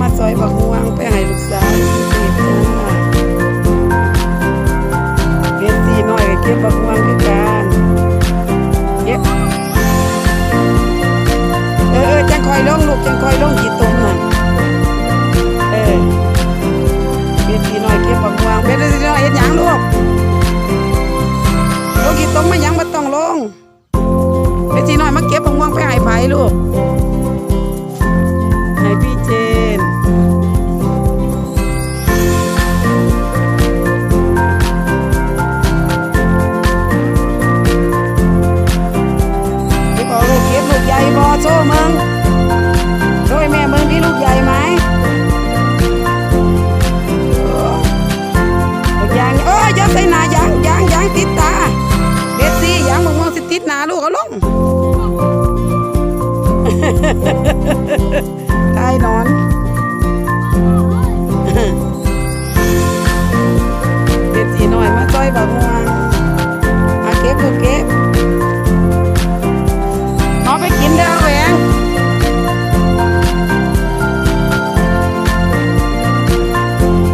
มาซอยบักม่วงไปให้ลูกสาวสิบห้าเก็บสีหน่อยเก็บบักม่วงด้วยกันเก็บเออเออจังคอยลงลูกจังคอยลงกี่ตุ้มน่ะเออเก็บสีหน่อยเก็บบักม่วงเบ็ดสีหน่อยเห็นหยางลูกลูกกี่ตุ้มไม่ยางมาต้องลงเบ็ดสีหน่อยมาเก็บบักม่วงไปให้ไผลูก ตายนอนเบ็ดซี่หน่อยมาต้อยบักม่วงเอาเก็บลูกเก็บเอาไปกินเด้อแหวง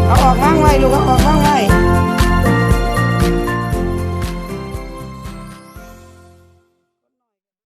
เอาออกว่างไว้ลูกเอาออกว่างไว้